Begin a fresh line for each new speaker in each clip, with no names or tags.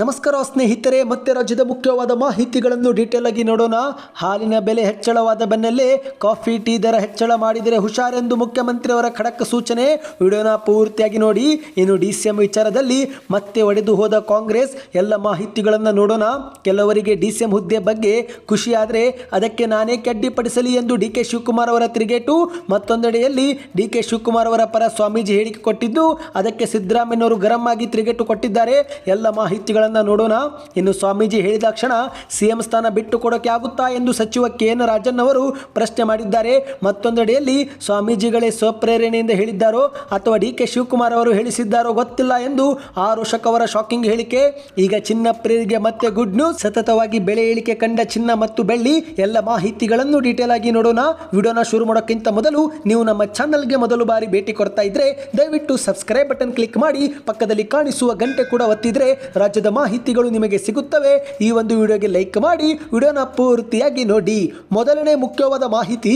ನಮಸ್ಕಾರ ಸ್ನೇಹಿತರೆ, ಮತ್ತೆ ರಾಜ್ಯದ ಮುಖ್ಯವಾದ ಮಾಹಿತಿಗಳನ್ನು ಡೀಟೇಲ್ ಆಗಿ ನೋಡೋಣ. ಹಾಲಿನ ಬೆಲೆ ಹೆಚ್ಚಳವಾದ ಬೆನ್ನಲ್ಲೇ ಕಾಫಿ, ಟೀ ದರ ಹೆಚ್ಚಳ ಮಾಡಿದರೆ ಹುಷಾರೆಂದು ಮುಖ್ಯಮಂತ್ರಿಯವರ ಖಡಕ್ ಸೂಚನೆ. ವಿಡಿಯೋನ ಪೂರ್ತಿಯಾಗಿ ನೋಡಿ. ಇನ್ನು ಡಿ ವಿಚಾರದಲ್ಲಿ ಮತ್ತೆ ಒಡೆದು ಹೋದ ಕಾಂಗ್ರೆಸ್, ಎಲ್ಲ ಮಾಹಿತಿಗಳನ್ನು ನೋಡೋಣ. ಕೆಲವರಿಗೆ ಡಿ ಹುದ್ದೆ ಬಗ್ಗೆ ಖುಷಿಯಾದರೆ ಅದಕ್ಕೆ ನಾನೇ ಅಡ್ಡಿಪಡಿಸಲಿ ಎಂದು ಡಿ ಕೆ ಶಿವಕುಮಾರ್ ಅವರ ತಿರುಗೇಟು. ಮತ್ತೊಂದೆಡೆಯಲ್ಲಿ ಡಿ ಕೆ ಶಿವಕುಮಾರ್ ಅವರ ಪರ ಸ್ವಾಮೀಜಿ ಹೇಳಿಕೆ ಕೊಟ್ಟಿದ್ದು, ಅದಕ್ಕೆ ಸಿದ್ದರಾಮಯ್ಯನವರು ಗರಂ ಆಗಿ ತಿರುಗೇಟು ಕೊಟ್ಟಿದ್ದಾರೆ. ಎಲ್ಲ ಮಾಹಿತಿಗಳನ್ನು ನೋಡೋಣ. ಇನ್ನು ಸ್ವಾಮೀಜಿ ಹೇಳಿದ ಕ್ಷಣ ಸಿಎಂ ಸ್ಥಾನ ಬಿಟ್ಟು ಕೊಡೋಕೆ ಆಗುತ್ತಾ ಎಂದು ಸಚಿವ ಕೆ ಎನ್ ರಾಜನ್ ಅವರು ಪ್ರಶ್ನೆ ಮಾಡಿದ್ದಾರೆ. ಮತ್ತೊಂದೆಡೆಯಲ್ಲಿ ಸ್ವಾಮೀಜಿಗಳೇ ಸ್ವಪ್ರೇರಣೆಯಿಂದ ಹೇಳಿದ್ದಾರೋ ಅಥವಾ ಡಿ ಕೆ ಶಿವಕುಮಾರ್ ಅವರು ಹೇಳಿಸಿದ್ದಾರೋ ಗೊತ್ತಿಲ್ಲ ಎಂದು ಆ ಶಕ್ ಅವರ ಶಾಕಿಂಗ್ ಹೇಳಿಕೆ. ಈಗ ಚಿನ್ನ ಪ್ರೇರಿಗೆ ಮತ್ತೆ ಗುಡ್ ನ್ಯೂಸ್. ಸತತವಾಗಿ ಬೆಳೆ ಇಳಿಕೆ ಕಂಡ ಚಿನ್ನ ಮತ್ತು ಬೆಳ್ಳಿ ಎಲ್ಲ ಮಾಹಿತಿಗಳನ್ನು ಡೀಟೇಲ್ ಆಗಿ ನೋಡೋಣ. ವಿಡಿಯೋನ ಶುರು ಮಾಡೋಕ್ಕಿಂತ ಮೊದಲು ನೀವು ನಮ್ಮ ಚಾನಲ್ಗೆ ಮೊದಲು ಬಾರಿ ಭೇಟಿ ಕೊಡ್ತಾ ಇದ್ರೆ ದಯವಿಟ್ಟು ಸಬ್ಸ್ಕ್ರೈಬ್ ಬಟನ್ ಕ್ಲಿಕ್ ಮಾಡಿ ಪಕ್ಕದಲ್ಲಿ ಕಾಣಿಸುವ ಗಂಟೆ ಕೂಡ ಒತ್ತಿದ್ರೆ ರಾಜ್ಯದ ಮಾಹಿತಿಗಳು ನಿಮಗೆ ಸಿಗುತ್ತವೆ, ಈ ಒಂದು ವಿಡಿಯೋಗೆ ಲೈಕ್ ಮಾಡಿ, ವಿಡಿಯೋನ ಪೂರ್ತಿಯಾಗಿ ನೋಡಿ. ಮೊದಲನೇ ಮುಖ್ಯವಾದ ಮಾಹಿತಿ,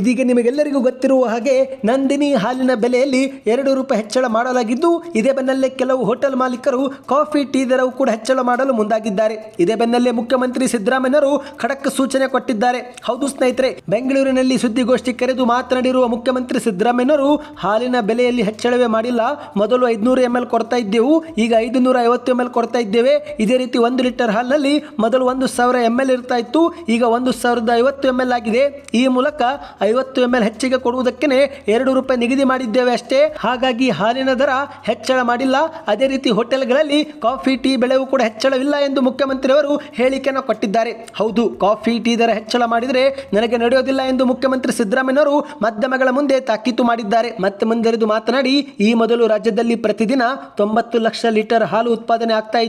ಇದೀಗ ನಿಮಗೆಲ್ಲರಿಗೂ ಗೊತ್ತಿರುವ ಹಾಗೆ ನಂದಿನಿ ಹಾಲಿನ ಬೆಲೆಯಲ್ಲಿ ಎರಡು ರೂಪಾಯಿ ಹೆಚ್ಚಳ ಮಾಡಲಾಗಿದ್ದು, ಇದೇ ಬೆನ್ನಲ್ಲೇ ಕೆಲವು ಹೋಟೆಲ್ ಮಾಲೀಕರು ಕಾಫಿ, ಟೀ ದರವು ಕೂಡ ಹೆಚ್ಚಳ ಮಾಡಲು ಮುಂದಾಗಿದ್ದಾರೆ. ಇದೇ ಬೆನ್ನಲ್ಲೇ ಮುಖ್ಯಮಂತ್ರಿ ಸಿದ್ದರಾಮಯ್ಯರು ಖಡಕ್ ಸೂಚನೆ ಕೊಟ್ಟಿದ್ದಾರೆ. ಹೌದು ಸ್ನೇಹಿತರೆ, ಬೆಂಗಳೂರಿನಲ್ಲಿ ಸುದ್ದಿಗೋಷ್ಠಿ ಕರೆದು ಮಾತನಾಡಿರುವ ಮುಖ್ಯಮಂತ್ರಿ ಸಿದ್ದರಾಮಯ್ಯನವರು, ಹಾಲಿನ ಬೆಲೆಯಲ್ಲಿ ಹೆಚ್ಚಳವೇ ಮಾಡಿಲ್ಲ, ಮೊದಲು ಐದುನೂರು ಎಂ ಎಲ್ ಕೊಡ್ತಾ ಇದ್ದೆವು, ಈಗ ಐದುನೂರ ಐವತ್ತು ಎಂ ಕೊಡ್ತಾ ಇದ್ದೇವೆ. ಇದೇ ರೀತಿ ಒಂದು ಲೀಟರ್ ಹಾಲಿನಲ್ಲಿ ಮೊದಲು ಒಂದು ಸಾವಿರ ಎಂ ಎಲ್ ಇರ್ತಾ ಇತ್ತು. ಈಗ ಒಂದು ಸಾವಿರದ ಐವತ್ತು ಎಂ ಎಲ್ ಆಗಿದೆ. ಈ ಮೂಲಕ ಐವತ್ತು ಎಂ ಎಲ್ ಹೆಚ್ಚಿಗೆ ಕೊಡುವುದಕ್ಕೆ ಎರಡು ರೂಪಾಯಿ ನಿಗದಿ ಮಾಡಿದ್ದೇವೆ ಅಷ್ಟೇ. ಹಾಗಾಗಿ ಹಾಲಿನ ದರ ಹೆಚ್ಚಳ ಮಾಡಿಲ್ಲ. ಅದೇ ರೀತಿ ಹೋಟೆಲ್ಗಳಲ್ಲಿ ಕಾಫಿ, ಟೀ ಬೆಳೆವು ಕೂಡ ಹೆಚ್ಚಳವಿಲ್ಲ ಎಂದು ಮುಖ್ಯಮಂತ್ರಿಯವರು ಹೇಳಿಕೆಯನ್ನು ಕೊಟ್ಟಿದ್ದಾರೆ. ಹೌದು, ಕಾಫಿ, ಟೀ ದರ ಹೆಚ್ಚಳ ಮಾಡಿದರೆ ನನಗೆ ನಡೆಯೋದಿಲ್ಲ ಎಂದು ಮುಖ್ಯಮಂತ್ರಿ ಸಿದ್ದರಾಮಯ್ಯವರು ಮಾಧ್ಯಮಗಳ ಮುಂದೆ ತಾಕೀತು ಮಾಡಿದ್ದಾರೆ. ಮತ್ತೆ ಮುಂದರಿದು ಮಾತನಾಡಿ, ಈ ಮೊದಲು ರಾಜ್ಯದಲ್ಲಿ ಪ್ರತಿದಿನ ತೊಂಬತ್ತು ಲಕ್ಷ ಲೀಟರ್ ಹಾಲು ಉತ್ಪಾದನೆ ಆಗ್ತಾ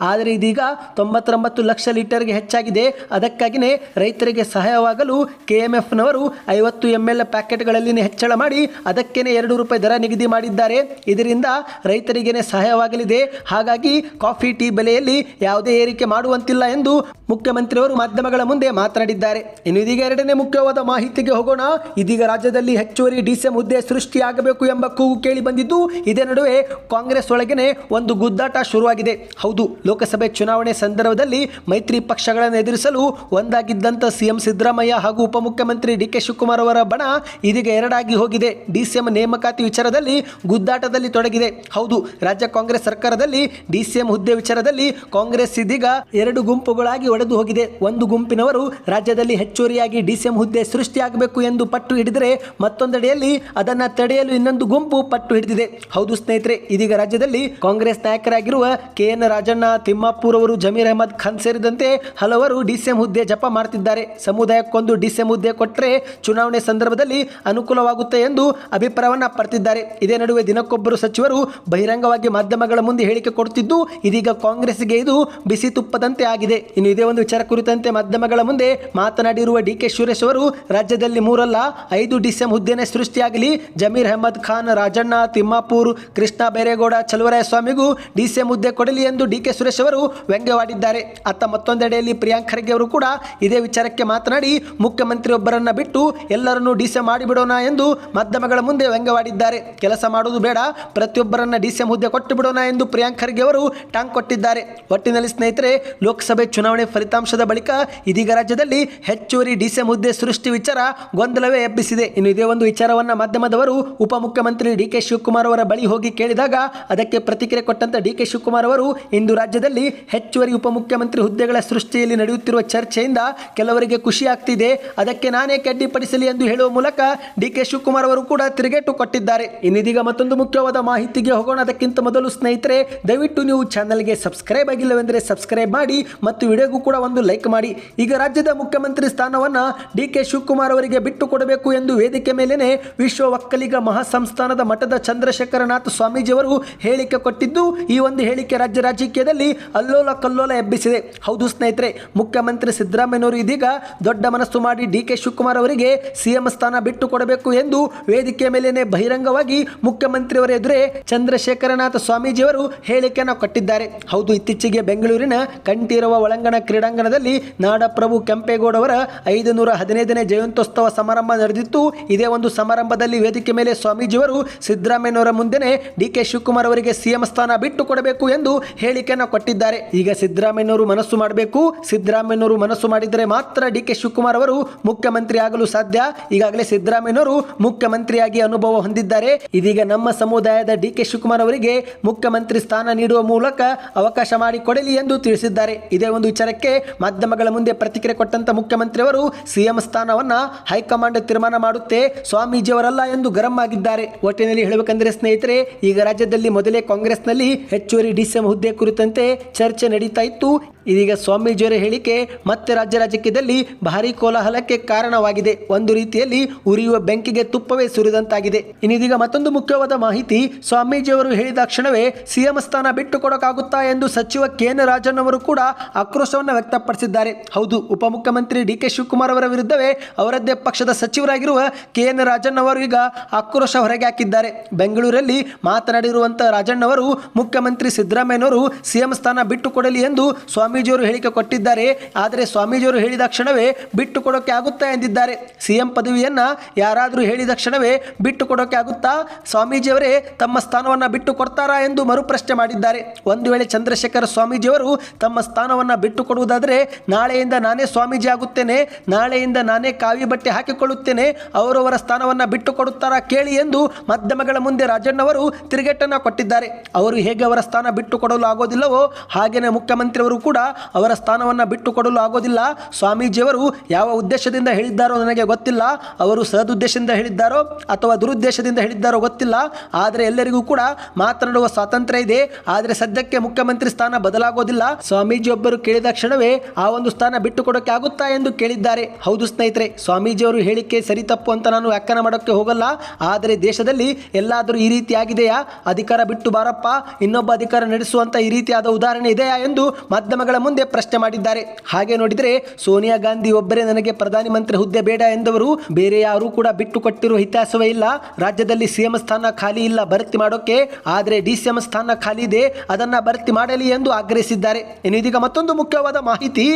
ಆದರೆ ಇದೀಗ ತೊಂಬತ್ತೊಂಬತ್ತು ಲಕ್ಷ ಲೀಟರ್ಗೆ ಹೆಚ್ಚಾಗಿದೆ. ಅದಕ್ಕಾಗಿಯೇ ರೈತರಿಗೆ ಸಹಾಯವಾಗಲು ಕೆಎಂಎಫ್ನವರು ಐವತ್ತು ಎಂ ಎಲ್ ಪ್ಯಾಕೆಟ್ಗಳಲ್ಲಿ ಹೆಚ್ಚಳ ಮಾಡಿ, ಅದಕ್ಕೇನೆ ಎರಡು ರೂಪಾಯಿ ದರ ನಿಗದಿ ಮಾಡಿದ್ದಾರೆ. ಇದರಿಂದ ರೈತರಿಗೇನೆ ಸಹಾಯವಾಗಲಿದೆ. ಹಾಗಾಗಿ ಕಾಫಿ, ಟೀ ಬೆಲೆಯಲ್ಲಿ ಯಾವುದೇ ಏರಿಕೆ ಮಾಡುವಂತಿಲ್ಲ ಎಂದು ಮುಖ್ಯಮಂತ್ರಿಯವರು ಮಾಧ್ಯಮಗಳ ಮುಂದೆ ಮಾತನಾಡಿದ್ದಾರೆ. ಇನ್ನು ಇದೀಗ ಎರಡನೇ ಮುಖ್ಯವಾದ ಮಾಹಿತಿಗೆ ಹೋಗೋಣ. ಇದೀಗ ರಾಜ್ಯದಲ್ಲಿ ಹೆಚ್ಚುವರಿ ಡಿಸಿಎಂ ಹುದ್ದೆ ಸೃಷ್ಟಿಯಾಗಬೇಕು ಎಂಬ ಕೂಗು ಕೇಳಿ ಬಂದಿದ್ದು, ಇದೇ ನಡುವೆ ಕಾಂಗ್ರೆಸ್ ಒಳಗೇನೆ ಒಂದು ಗುದ್ದಾಟ ಶುರುವಾಗಿದೆ. ಹೌದು, ಲೋಕಸಭೆ ಚುನಾವಣೆ ಸಂದರ್ಭದಲ್ಲಿ ಮೈತ್ರಿ ಪಕ್ಷಗಳನ್ನು ಎದುರಿಸಲು ಒಂದಾಗಿದ್ದಂಥ ಸಿಎಂ ಸಿದ್ದರಾಮಯ್ಯ ಹಾಗೂ ಉಪಮುಖ್ಯಮಂತ್ರಿ ಡಿ ಕೆ ಶಿವಕುಮಾರ್ ಅವರ ಬಣ ಇದೀಗ ಎರಡಾಗಿ ಹೋಗಿದೆ. ಡಿಸಿಎಂ ನೇಮಕಾತಿ ವಿಚಾರದಲ್ಲಿ ಗುದ್ದಾಟದಲ್ಲಿ ತೊಡಗಿದೆ. ಹೌದು, ರಾಜ್ಯ ಕಾಂಗ್ರೆಸ್ ಸರ್ಕಾರದಲ್ಲಿ ಡಿಸಿಎಂ ಹುದ್ದೆ ವಿಚಾರದಲ್ಲಿ ಕಾಂಗ್ರೆಸ್ ಇದೀಗ ಎರಡು ಗುಂಪುಗಳಾಗಿ ಒಡೆದು ಹೋಗಿದೆ. ಒಂದು ಗುಂಪಿನವರು ರಾಜ್ಯದಲ್ಲಿ ಹೆಚ್ಚುವರಿಯಾಗಿ ಡಿಸಿಎಂ ಹುದ್ದೆ ಸೃಷ್ಟಿಯಾಗಬೇಕು ಎಂದು ಪಟ್ಟು ಹಿಡಿದರೆ ಮತ್ತೊಂದೆಡೆಯಲ್ಲಿ ಅದನ್ನ ತಡೆಯಲು ಇನ್ನೊಂದು ಗುಂಪು ಪಟ್ಟು ಹಿಡಿದಿದೆ. ಹೌದು ಸ್ನೇಹಿತರೆ, ಇದೀಗ ರಾಜ್ಯದಲ್ಲಿ ಕಾಂಗ್ರೆಸ್ ನಾಯಕರಾಗಿರುವ ಕೆ ಎನ್ ರಾಜಣ್ಣ, ತಿಮ್ಮಾಪುರ್ ಅವರು ಜಮೀರ್ ಅಹಮದ್ ಖಾನ್ ಸೇರಿದಂತೆ ಹಲವರು ಡಿಸಿಎಂ ಹುದ್ದೆ ಜಪ ಮಾಡ್ತಿದ್ದಾರೆ. ಸಮುದಾಯಕ್ಕೊಂದು ಡಿಸಿಎಂ ಹುದ್ದೆ ಕೊಟ್ಟರೆ ಚುನಾವಣೆ ಸಂದರ್ಭದಲ್ಲಿ ಅನುಕೂಲವಾಗುತ್ತೆ ಎಂದು ಅಭಿಪ್ರಾಯವನ್ನ ಪಡೆದಿದ್ದಾರೆ ಇದೇ ನಡುವೆ ದಿನಕ್ಕೊಬ್ಬರು ಸಚಿವರು ಬಹಿರಂಗವಾಗಿ ಮಾಧ್ಯಮಗಳ ಮುಂದೆ ಹೇಳಿಕೆ ಕೊಡುತ್ತಿದ್ದು ಇದೀಗ ಕಾಂಗ್ರೆಸ್ಗೆ ಇದು ಬಿಸಿ ತುಪ್ಪದಂತೆ ಆಗಿದೆ. ಇನ್ನು ಇದೇ ಒಂದು ವಿಚಾರ ಕುರಿತಂತೆ ಮಾಧ್ಯಮಗಳ ಮುಂದೆ ಮಾತನಾಡಿರುವ ಡಿ ಕೆ ಸುರೇಶ್ ಅವರು, ರಾಜ್ಯದಲ್ಲಿ ಮೂರಲ್ಲ, ಐದು ಡಿಸಿಎಂ ಹುದ್ದೆನೇ ಸೃಷ್ಟಿಯಾಗಲಿ. ಜಮೀರ್ ಅಹಮದ್ ಖಾನ್, ರಾಜಣ್ಣ, ತಿಮ್ಮಾಪುರ್, ಕೃಷ್ಣ ಬೈರೇಗೌಡ ಚಲುವರಾಯ ಸ್ವಾಮಿಗೂ ಡಿಸಿಎಂ ಹುದ್ದೆ ಕೊಡಲಿ ಎಂದು ಡಿ ಕೆ ಸುರೇಶ್ ಅವರು ವ್ಯಂಗ್ಯವಾಡಿದ್ದಾರೆ. ಅತ್ತ ಮತ್ತೊಂದೆಡೆಯಲ್ಲಿ ಪ್ರಿಯಾಂಕ್ ಖರ್ಗೆ ಅವರು ಕೂಡ ಇದೇ ವಿಚಾರಕ್ಕೆ ಮಾತನಾಡಿ, ಮುಖ್ಯಮಂತ್ರಿಯೊಬ್ಬರನ್ನು ಬಿಟ್ಟು ಎಲ್ಲರನ್ನೂ ಡಿಸೆ ಮಾಡಿಬಿಡೋಣ ಎಂದು ಮಾಧ್ಯಮಗಳ ಮುಂದೆ ವ್ಯಂಗ್ಯವಾಡಿದ್ದಾರೆ. ಕೆಲಸ ಮಾಡುವುದು ಬೇಡ, ಪ್ರತಿಯೊಬ್ಬರನ್ನ ಡಿಸೆ ಹುದ್ದೆ ಕೊಟ್ಟು ಬಿಡೋಣ ಎಂದು ಪ್ರಿಯಾಂಕ್ ಖರ್ಗೆ ಅವರು ಟಾಂಗ್ ಕೊಟ್ಟಿದ್ದಾರೆ. ಒಟ್ಟಿನಲ್ಲಿ ಸ್ನೇಹಿತರೆ, ಲೋಕಸಭೆ ಚುನಾವಣೆ ಫಲಿತಾಂಶದ ಬಳಿಕ ಇದೀಗ ರಾಜ್ಯದಲ್ಲಿ ಹೆಚ್ಚುವರಿ ಡಿಸೆ ಹುದ್ದೆ ಸೃಷ್ಟಿ ವಿಚಾರ ಗೊಂದಲವೇ ಎಬ್ಬಿಸಿದೆ. ಇನ್ನು ಇದೇ ಒಂದು ವಿಚಾರವನ್ನ ಮಾಧ್ಯಮದವರು ಉಪಮುಖ್ಯಮಂತ್ರಿ ಡಿ ಕೆ ಶಿವಕುಮಾರ್ ಅವರ ಬಳಿ ಹೋಗಿ ಕೇಳಿದಾಗ ಅದಕ್ಕೆ ಪ್ರತಿಕ್ರಿಯೆ ಕೊಟ್ಟಂತ ಡಿ ಕೆ ಶಿವಕುಮಾರ್ ಅವರು ಇಂದು ರಾಜ್ಯದಲ್ಲಿ ಹೆಚ್ಚುವರಿ ಉಪಮುಖ್ಯಮಂತ್ರಿ ಹುದ್ದೆಗಳ ಸೃಷ್ಟಿಯಲ್ಲಿ ನಡೆಯುತ್ತಿರುವ ಚರ್ಚೆಯಿಂದ ಕೆಲವರಿಗೆ ಖುಷಿ ಆಗ್ತಿದೆ. ಅದಕ್ಕೆ ನಾನೇ ಅಡ್ಡಿಪಡಿಸಲಿ ಎಂದು ಹೇಳುವ ಮೂಲಕ ಡಿ ಕೆ ಶಿವಕುಮಾರ್ ಅವರು ಕೂಡ ತಿರುಗೇಟು ಕೊಟ್ಟಿದ್ದಾರೆ. ಇನ್ನಿದೀಗ ಮತ್ತೊಂದು ಮುಖ್ಯವಾದ ಮಾಹಿತಿಗೆ ಹೋಗೋಣ. ಅದಕ್ಕಿಂತ ಮೊದಲು ಸ್ನೇಹಿತರೆ, ದಯವಿಟ್ಟು ನೀವು ಚಾನಲ್ಗೆ ಸಬ್ಸ್ಕ್ರೈಬ್ ಆಗಿಲ್ಲವೆಂದರೆ ಸಬ್ಸ್ಕ್ರೈಬ್ ಮಾಡಿ ಮತ್ತು ವಿಡಿಯೋಗೂ ಕೂಡ ಒಂದು ಲೈಕ್ ಮಾಡಿ. ಈಗ ರಾಜ್ಯದ ಮುಖ್ಯಮಂತ್ರಿ ಸ್ಥಾನವನ್ನು ಡಿ ಕೆ ಶಿವಕುಮಾರ್ ಅವರಿಗೆ ಬಿಟ್ಟು ಕೊಡಬೇಕು ಎಂದು ವೇದಿಕೆ ಮೇಲೇನೆ ವಿಶ್ವ ಒಕ್ಕಲಿಗ ಮಹಾಸಂಸ್ಥಾನದ ಮಠದ ಚಂದ್ರಶೇಖರನಾಥ್ ಸ್ವಾಮೀಜಿಯವರು ಹೇಳಿಕೆ ಕೊಟ್ಟಿದ್ದು, ಈ ಒಂದು ಹೇಳಿಕೆ ರಾಜ್ಯ ರಾಜಕೀಯದಲ್ಲಿ ಅಲ್ಲೋಲ ಕಲ್ಲೋಲ ಎಬ್ಬಿಸಿದೆ. ಹೌದು ಸ್ನೇಹಿತರೆ, ಮುಖ್ಯಮಂತ್ರಿ ಸಿದ್ದರಾಮಯ್ಯನವರು ಇದೀಗ ದೊಡ್ಡ ಮನಸ್ಸು ಮಾಡಿ ಡಿ ಕೆ ಶಿವಕುಮಾರ್ ಅವರಿಗೆ ಸಿಎಂ ಸ್ಥಾನ ಬಿಟ್ಟು ಕೊಡಬೇಕು ಎಂದು ವೇದಿಕೆ ಮೇಲೇನೆ ಬಹಿರಂಗವಾಗಿ ಮುಖ್ಯಮಂತ್ರಿಯವರ ಎದುರೇ ಚಂದ್ರಶೇಖರನಾಥ ಸ್ವಾಮೀಜಿಯವರು ಹೇಳಿಕೆಯನ್ನು ಕೊಟ್ಟಿದ್ದಾರೆ. ಹೌದು, ಇತ್ತೀಚೆಗೆ ಬೆಂಗಳೂರಿನ ಕಂಠೀರವ ಒಳಾಂಗಣ ಕ್ರೀಡಾಂಗಣದಲ್ಲಿ ನಾಡಪ್ರಭು ಕೆಂಪೇಗೌಡ ಅವರ ಐದು ನೂರ ಹದಿನೈದನೇ ಜಯಂತ್ಯೋತ್ಸವ ಸಮಾರಂಭ ನಡೆದಿತ್ತು. ಇದೇ ಒಂದು ಸಮಾರಂಭದಲ್ಲಿ ವೇದಿಕೆ ಮೇಲೆ ಸ್ವಾಮೀಜಿಯವರು ಸಿದ್ದರಾಮಯ್ಯನವರ ಮುಂದೆನೆ ಡಿ ಕೆ ಶಿವಕುಮಾರ್ ಅವರಿಗೆ ಸಿಎಂ ಸ್ಥಾನ ಬಿಟ್ಟು ಕೊಡಬೇಕು ಎಂದು ಹೇಳಿಕೆಯನ್ನು ಕೊಟ್ಟಿದ್ದಾರೆ. ಈಗ ಸಿದ್ದರಾಮಯ್ಯನವರು ಮನಸ್ಸು ಮಾಡಬೇಕು. ಸಿದ್ದರಾಮಯ್ಯನವರು ಮನಸ್ಸು ಮಾಡಿದರೆ ಮಾತ್ರ ಡಿ ಕೆ ಶಿವಕುಮಾರ್ ಅವರು ಮುಖ್ಯಮಂತ್ರಿ ಆಗಲು ಸಾಧ್ಯ. ಈಗಾಗಲೇ ಸಿದ್ದರಾಮಯ್ಯನವರು ಮುಖ್ಯಮಂತ್ರಿಯಾಗಿ ಅನುಭವ ಹೊಂದಿದ್ದಾರೆ. ಇದೀಗ ನಮ್ಮ ಸಮುದಾಯದ ಡಿ ಕೆ ಶಿವಕುಮಾರ್ ಅವರಿಗೆ ಮುಖ್ಯಮಂತ್ರಿ ಸ್ಥಾನ ನೀಡುವ ಮೂಲಕ ಅವಕಾಶ ಮಾಡಿಕೊಡಲಿ ಎಂದು ತಿಳಿಸಿದ್ದಾರೆ. ಇದೇ ಒಂದು ವಿಚಾರಕ್ಕೆ ಮಾಧ್ಯಮಗಳ ಮುಂದೆ ಪ್ರತಿಕ್ರಿಯೆ ಕೊಟ್ಟಂತ ಮುಖ್ಯಮಂತ್ರಿ ಅವರು ಸಿಎಂ ಸ್ಥಾನವನ್ನ ಹೈಕಮಾಂಡ್ ತೀರ್ಮಾನ ಮಾಡುತ್ತೆ. ಸ್ವಾಮೀಜಿಯವರಲ್ಲ ಎಂದು ಗರಂ ಆಗಿದ್ದಾರೆ. ಒಟ್ಟಿನಲ್ಲಿ ಹೇಳಬೇಕಂದ್ರೆ ಸ್ನೇಹಿತರೆ, ಈಗ ರಾಜ್ಯದಲ್ಲಿ ಮೊದಲೇ ಕಾಂಗ್ರೆಸ್ನಲ್ಲಿ ಹೆಚ್ಚುವರಿ ಡಿಸಿಎಂ ಹುದ್ದೆ ಕುರಿತಂತೆ ಚರ್ಚೆ ನಡೀತಾ ಇತ್ತು. ಇದೀಗ ಸ್ವಾಮೀಜಿಯವರ ಹೇಳಿಕೆ ಮತ್ತೆ ರಾಜ್ಯ ರಾಜಕೀಯದಲ್ಲಿ ಭಾರಿ ಕೋಲಾಹಲಕ್ಕೆ ಕಾರಣವಾಗಿದೆ. ಒಂದು ರೀತಿಯಲ್ಲಿ ಉರಿಯುವ ಬೆಂಕಿಗೆ ತುಪ್ಪವೇ ಸುರಿದಂತಾಗಿದೆ. ಇನ್ನಿದೀಗ ಮತ್ತೊಂದು ಮುಖ್ಯವಾದ ಮಾಹಿತಿ, ಸ್ವಾಮೀಜಿಯವರು ಹೇಳಿದ ಕ್ಷಣವೇ ಸಿಎಂ ಸ್ಥಾನ ಬಿಟ್ಟು ಕೊಡೋಕ್ಕಾಗುತ್ತಾ ಎಂದು ಸಚಿವ ಕೆ ಎನ್ ರಾಜನ್ ಅವರು ಕೂಡ ಆಕ್ರೋಶವನ್ನು ವ್ಯಕ್ತಪಡಿಸಿದ್ದಾರೆ. ಹೌದು, ಉಪಮುಖ್ಯಮಂತ್ರಿ ಡಿ ಕೆ ಶಿವಕುಮಾರ್ ಅವರ ವಿರುದ್ಧವೇ ಅವರದ್ದೇ ಪಕ್ಷದ ಸಚಿವರಾಗಿರುವ ಕೆ ಎನ್ ರಾಜನ್ ಅವರು ಈಗ ಆಕ್ರೋಶ ಹೊರಗೆ ಹಾಕಿದ್ದಾರೆ. ಬೆಂಗಳೂರಲ್ಲಿ ಮಾತನಾಡಿರುವಂತಹ ರಾಜಣ್ಣವರು ಮುಖ್ಯಮಂತ್ರಿ ಸಿದ್ದರಾಮಯ್ಯನವರು ಸಿಎಂ ಸ್ಥಾನ ಬಿಟ್ಟು ಕೊಡಲಿ ಎಂದು ಸ್ವಾಮೀಜಿಯವರು ಹೇಳಿಕೆ ಕೊಟ್ಟಿದ್ದಾರೆ. ಆದರೆ ಸ್ವಾಮೀಜಿಯವರು ಹೇಳಿದ ಕ್ಷಣವೇ ಬಿಟ್ಟು ಕೊಡೋಕೆ ಆಗುತ್ತಾ ಎಂದಿದ್ದಾರೆ. ಸಿಎಂ ಪದವಿಯನ್ನ ಯಾರಾದರೂ ಹೇಳಿದ ಕ್ಷಣವೇ ಬಿಟ್ಟು ಕೊಡೋಕೆ ಆಗುತ್ತಾ ಸ್ವಾಮೀಜಿಯವರೇ ತಮ್ಮ ಸ್ಥಾನವನ್ನು ಬಿಟ್ಟು ಕೊಡ್ತಾರಾ ಎಂದು ಮರುಪ್ರಶ್ನೆ ಮಾಡಿದ್ದಾರೆ. ಒಂದು ವೇಳೆ ಚಂದ್ರಶೇಖರ ಸ್ವಾಮೀಜಿಯವರು ತಮ್ಮ ಸ್ಥಾನವನ್ನು ಬಿಟ್ಟು ಕೊಡುವುದಾದರೆ ನಾಳೆಯಿಂದ ನಾನೇ ಸ್ವಾಮೀಜಿ ಆಗುತ್ತೇನೆ. ನಾಳೆಯಿಂದ ನಾನೇ ಕಾವಿ ಬಟ್ಟೆ ಹಾಕಿಕೊಳ್ಳುತ್ತೇನೆ. ಅವರವರ ಸ್ಥಾನವನ್ನು ಬಿಟ್ಟು ಕೊಡುತ್ತಾರಾ ಕೇಳಿ ಎಂದು ಮಾಧ್ಯಮಗಳ ಮುಂದೆ ರಾಜಣ್ಣವರು ತಿರುಗೇಟನ್ನು ಕೊಟ್ಟಿದ್ದಾರೆ. ಅವರು ಹೇಗೆ ಅವರ ಸ್ಥಾನ ಬಿಟ್ಟು ಕೊಡಲು ಆಗೋದಿಲ್ಲವೋ? ಹಾಗೆಯೇ ಮುಖ್ಯಮಂತ್ರಿಯವರು ಕೂಡ ಅವರ ಸ್ಥಾನವನ್ನು ಬಿಟ್ಟು ಕೊಡಲು ಆಗೋದಿಲ್ಲ. ಸ್ವಾಮೀಜಿಯವರು ಯಾವ ಉದ್ದೇಶದಿಂದ ಹೇಳಿದ್ದಾರೋ ನನಗೆ ಗೊತ್ತಿಲ್ಲ. ಅವರು ಸದುದ್ದೇಶದಿಂದ ಹೇಳಿದ್ದಾರೋ ಅಥವಾ ದುರುದ್ದೇಶದಿಂದ ಹೇಳಿದ್ದಾರೋ ಗೊತ್ತಿಲ್ಲ. ಆದರೆ ಎಲ್ಲರಿಗೂ ಕೂಡ ಮಾತನಾಡುವ ಸ್ವಾತಂತ್ರ್ಯ ಇದೆ. ಆದರೆ ಸದ್ಯಕ್ಕೆ ಮುಖ್ಯಮಂತ್ರಿ ಸ್ಥಾನ ಬದಲಾಗೋದಿಲ್ಲ. ಸ್ವಾಮೀಜಿಯೊಬ್ಬರು ಕೇಳಿದ ಕ್ಷಣವೇ ಆ ಒಂದು ಸ್ಥಾನ ಬಿಟ್ಟು ಕೊಡೋಕೆ ಆಗುತ್ತಾ ಎಂದು ಕೇಳಿದ್ದಾರೆ. ಹೌದು ಸ್ನೇಹಿತರೆ, ಸ್ವಾಮೀಜಿಯವರು ಹೇಳಿಕೆ ಸರಿ ತಪ್ಪು ಅಂತ ನಾನು ವ್ಯಾಖ್ಯಾನ ಮಾಡೋಕ್ಕೆ ಹೋಗಲ್ಲ. ಆದರೆ ದೇಶದಲ್ಲಿ ಎಲ್ಲಾದರೂ ಈ ರೀತಿಯಾಗಿದೆಯಾ ಅಧಿಕಾರ ಬಿಟ್ಟು ಬಾರಪ್ಪ. ಇನ್ನೊಬ್ಬ ಅಧಿಕಾರ ನಡೆಸುವಂತ ರೀತಿಯಾದ ಉದಾಹರಣೆ ಇದೆಯಾ ಎಂದು ಮಾಧ್ಯಮಗಳ ಮುಂದೆ ಪ್ರಶ್ನೆ ಮಾಡಿದ್ದಾರೆ. ಹಾಗೆ ನೋಡಿದರೆ ಸೋನಿಯಾ ಗಾಂಧಿ ಒಬ್ಬರೇ ನನಗೆ ಪ್ರಧಾನಿ ಮಂತ್ರಿ ಹುದ್ದೆ ಬೇಡ ಎಂದವರು ಬೇರೆ ಯಾರೂ ಕೂಡ ಬಿಟ್ಟು ಕೊಟ್ಟಿರುವ ಇತಿಹಾಸವೇ ಇಲ್ಲ. ರಾಜ್ಯದಲ್ಲಿ ಸಿಎಂ ಸ್ಥಾನ ಖಾಲಿ ಇಲ್ಲ, ಭರ್ತಿ ಮಾಡೋಕೆ. ಆದರೆ ಡಿ ಸಿಎಂ ಸ್ಥಾನ ಖಾಲಿ ಇದೆ, ಅದನ್ನ ಭರ್ತಿ ಮಾಡಲಿ ಎಂದು ಆಗ್ರಹಿಸಿದ್ದಾರೆ. ಇನ್ನು ಇದೀಗ ಮತ್ತೊಂದು ಮುಖ್ಯವಾದ ಮಾಹಿತಿ.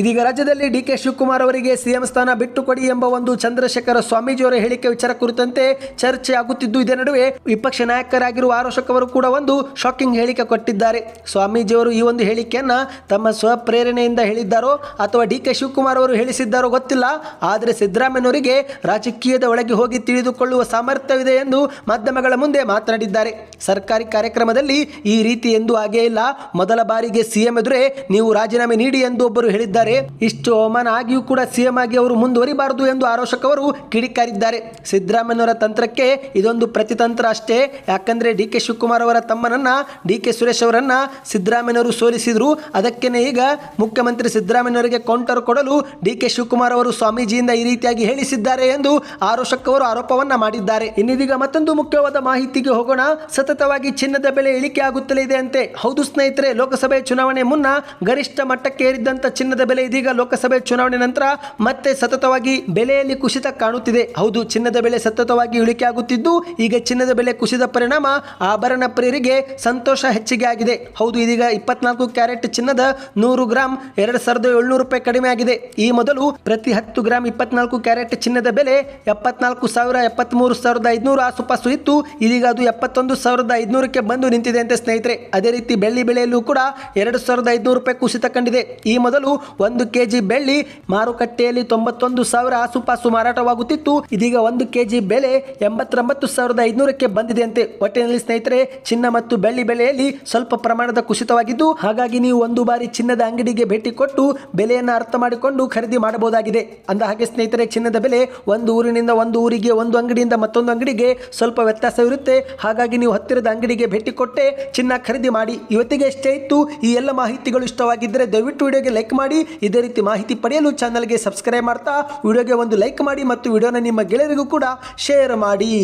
ಇದೀಗ ರಾಜ್ಯದಲ್ಲಿ ಡಿ ಕೆ ಶಿವಕುಮಾರ್ ಅವರಿಗೆ ಸಿಎಂ ಸ್ಥಾನ ಬಿಟ್ಟು ಕೊಡಿ ಎಂಬ ಒಂದು ಚಂದ್ರಶೇಖರ ಸ್ವಾಮೀಜಿಯವರ ಹೇಳಿಕೆ ವಿಚಾರ ಕುರಿತಂತೆ ಚರ್ಚೆ ಆಗುತ್ತಿದ್ದು ಇದರ ನಡುವೆ ವಿಪಕ್ಷ ನಾಯಕರಾಗಿರುವ ಆರೋಶಕ್ ಅವರು ಕೂಡ ಒಂದು ಶಾಕಿಂಗ್ ಹೇಳಿಕೆ ಕೊಟ್ಟಿದ್ದಾರೆ. ಸ್ವಾಮೀಜಿಯವರು ಈ ಒಂದು ಹೇಳಿಕೆಯನ್ನು ತಮ್ಮ ಸ್ವಪ್ರೇರಣೆಯಿಂದ ಹೇಳಿದ್ದಾರೋ ಅಥವಾ ಡಿ ಕೆ ಶಿವಕುಮಾರ್ ಅವರು ಹೇಳಿಸಿದ್ದಾರೋ ಗೊತ್ತಿಲ್ಲ. ಆದರೆ ಸಿದ್ದರಾಮಯ್ಯನವರಿಗೆ ರಾಜಕೀಯದ ಒಳಗೆ ಹೋಗಿ ತಿಳಿದುಕೊಳ್ಳುವ ಸಾಮರ್ಥ್ಯವಿದೆ ಎಂದು ಮಾಧ್ಯಮಗಳ ಮುಂದೆ ಮಾತನಾಡಿದ್ದಾರೆ. ಸರ್ಕಾರಿ ಕಾರ್ಯಕ್ರಮದಲ್ಲಿ ಈ ರೀತಿ ಎಂದು ಆಗೇ ಇಲ್ಲ. ಮೊದಲ ಬಾರಿಗೆ ಸಿಎಂ ಎದುರೆ ನೀವು ರಾಜೀನಾಮೆ ನೀಡಿ ಎಂದು ಒಬ್ಬರು ಹೇಳಿದ್ದಾರೆ. ಇಷ್ಟು ಅವಮಾನ ಆಗಿಯೂ ಕೂಡ ಸಿಎಂ ಆಗಿ ಅವರು ಮುಂದುವರಿಬಾರದು ಎಂದು ಆರೋಶಕವರು ಕಿಡಿಕಾರಿದ್ದಾರೆ. ಸಿದ್ದರಾಮಯ್ಯನವರ ತಂತ್ರಕ್ಕೆ ಇದೊಂದು ಪ್ರತಿತಂತ್ರ ಅಷ್ಟೇ. ಯಾಕಂದ್ರೆ ಡಿ ಕೆ ಶಿವಕುಮಾರ್ ಅವರ ತಮ್ಮನನ್ನ ಡಿ ಕೆ ಸುರೇಶ್ ಅವರನ್ನ ಸಿದ್ದರಾಮಯ್ಯನವರು ಸೋಲಿಸಿದರು. ಅದಕ್ಕೇನೆ ಈಗ ಮುಖ್ಯಮಂತ್ರಿ ಸಿದ್ದರಾಮಯ್ಯನವರಿಗೆ ಕೌಂಟರ್ ಕೊಡಲು ಡಿ ಕೆ ಶಿವಕುಮಾರ್ ಅವರು ಸ್ವಾಮೀಜಿಯಿಂದ ಈ ರೀತಿಯಾಗಿ ಹೇಳಿಸಿದ್ದಾರೆ ಎಂದು ಆರೋಶಕ್ ಅವರು ಆರೋಪವನ್ನ ಮಾಡಿದ್ದಾರೆ. ಇನ್ನಿದೀಗ ಮತ್ತೊಂದು ಮುಖ್ಯವಾದ ಮಾಹಿತಿಗೆ ಹೋಗೋಣ. ಸತತವಾಗಿ ಚಿನ್ನದ ಬೆಲೆ ಇಳಿಕೆ ಆಗುತ್ತಲೇ ಇದೆ ಅಂತೆ. ಹೌದು ಸ್ನೇಹಿತರೆ, ಲೋಕಸಭೆ ಚುನಾವಣೆ ಮುನ್ನ ಗರಿಷ್ಠ ಮಟ್ಟಕ್ಕೆ ಏರಿದ್ದಂತ ಚಿನ್ನದ ಬೆಲೆ ಇದೀಗ ಲೋಕಸಭೆ ಚುನಾವಣೆ ನಂತರ ಮತ್ತೆ ಸತತವಾಗಿ ಬೆಲೆಯಲ್ಲಿ ಕುಸಿತ ಕಾಣುತ್ತಿದೆ. ಹೌದು, ಚಿನ್ನದ ಬೆಲೆ ಸತತವಾಗಿ ಇಳಿಕೆ ಆಗುತ್ತಿದ್ದು, ಈಗ ಚಿನ್ನದ ಬೆಲೆ ಕುಸಿದ ಪರಿಣಾಮ ಆಭರಣ ಪ್ರಿಯರಿಗೆ ಸಂತೋಷ ಹೆಚ್ಚಿಗೆ ಆಗಿದೆ. ಹೌದು, ಇದೀಗ ಇಪ್ಪತ್ನಾಲ್ಕು ಕ್ಯಾರೆಟ್ ಚಿನ್ನದ ನೂರು ಗ್ರಾಂ ಎರಡು ಸಾವಿರದ ಏಳ್ನೂರು ರೂಪಾಯಿ ಕಡಿಮೆ ಆಗಿದೆ. ಈ ಮೊದಲು ಪ್ರತಿ ಹತ್ತು ಗ್ರಾಂ ಇಪ್ಪತ್ನಾಲ್ಕು ಕ್ಯಾರೆಟ್ ಚಿನ್ನದ ಬೆಲೆ ಎಪ್ಪತ್ನಾಲ್ಕು ಸಾವಿರ ಎಪ್ಪತ್ಮೂರು ಸಾವಿರದ ಐದುನೂರು ಆಸುಪಾಸು ಇತ್ತು. ಇದೀಗ ಅದು ಎಪ್ಪತ್ತೊಂದು ಸಾವಿರದ ಐದುನೂರಕ್ಕೆ ಬಂದು ನಿಂತಿದೆ ಅಂತ ಸ್ನೇಹಿತರೆ. ಅದೇ ರೀತಿ ಬೆಳ್ಳಿ ಬೆಳೆಯಲ್ಲೂ ಕೂಡ ಎರಡು ಸಾವಿರದ ಐದುನೂರು ರೂಪಾಯಿ ಕುಸಿತ ಕಂಡಿದೆ. ಈ ಮೊದಲು ಒಂದು ಕೆಜಿ ಬೆಳ್ಳಿ ಮಾರುಕಟ್ಟೆಯಲ್ಲಿ ತೊಂಬತ್ತೊಂದು ಸಾವಿರ ಆಸುಪಾಸು ಮಾರಾಟವಾಗುತ್ತಿತ್ತು. ಇದೀಗ ಒಂದು ಕೆಜಿ ಬೆಲೆ ಎಂಬತ್ತೊಂಬತ್ತು ಸಾವಿರದ ಐದುನೂರಕ್ಕೆ ಬಂದಿದೆ ಅಂತೆ. ಒಟ್ಟಿನಲ್ಲಿ ಸ್ನೇಹಿತರೆ, ಚಿನ್ನ ಮತ್ತು ಬೆಳ್ಳಿ ಬೆಲೆಯಲ್ಲಿ ಸ್ವಲ್ಪ ಪ್ರಮಾಣದ ಕುಸಿತವಾಗಿದ್ದು, ಹಾಗಾಗಿ ನೀವು ಒಂದು ಬಾರಿ ಚಿನ್ನದ ಅಂಗಡಿಗೆ ಭೇಟಿ ಕೊಟ್ಟು ಬೆಲೆಯನ್ನು ಅರ್ಥ ಮಾಡಿಕೊಂಡು ಖರೀದಿ ಮಾಡಬಹುದಾಗಿದೆ. ಅಂದ ಹಾಗೆ ಸ್ನೇಹಿತರೆ, ಚಿನ್ನದ ಬೆಲೆ ಒಂದು ಊರಿನಿಂದ ಒಂದು ಊರಿಗೆ, ಒಂದು ಅಂಗಡಿಯಿಂದ ಮತ್ತೊಂದು ಅಂಗಡಿಗೆ ಸ್ವಲ್ಪ ವ್ಯತ್ಯಾಸವಿರುತ್ತೆ ಹಾಗಾಗಿ ನೀವು ಹತ್ತಿರದ ಅಂಗಡಿಗೆ ಭೇಟಿ ಕೊಟ್ಟೆ ಚಿನ್ನ ಖರೀದಿ ಮಾಡಿ. ಇವತ್ತಿಗೆ ಎಷ್ಟೇ ಇತ್ತು. ಈ ಎಲ್ಲ ಮಾಹಿತಿಗಳು ಇಷ್ಟವಾಗಿದ್ದರೆ ದಯವಿಟ್ಟು ವಿಡಿಯೋಗೆ ಲೈಕ್ ಮಾಡಿ. ಇದೇ ರೀತಿ ಮಾಹಿತಿ ಪಡೆಯಲು ಚಾನಲ್ಗೆ ಸಬ್ಸ್ಕ್ರೈಬ್ ಮಾಡ್ತಾ, ವಿಡಿಯೋಗೆ ಒಂದು ಲೈಕ್ ಮಾಡಿ ಮತ್ತು ವಿಡಿಯೋನ ನಿಮ್ಮ ಗೆಳೆಯರಿಗೂ ಕೂಡ ಶೇರ್ ಮಾಡಿ.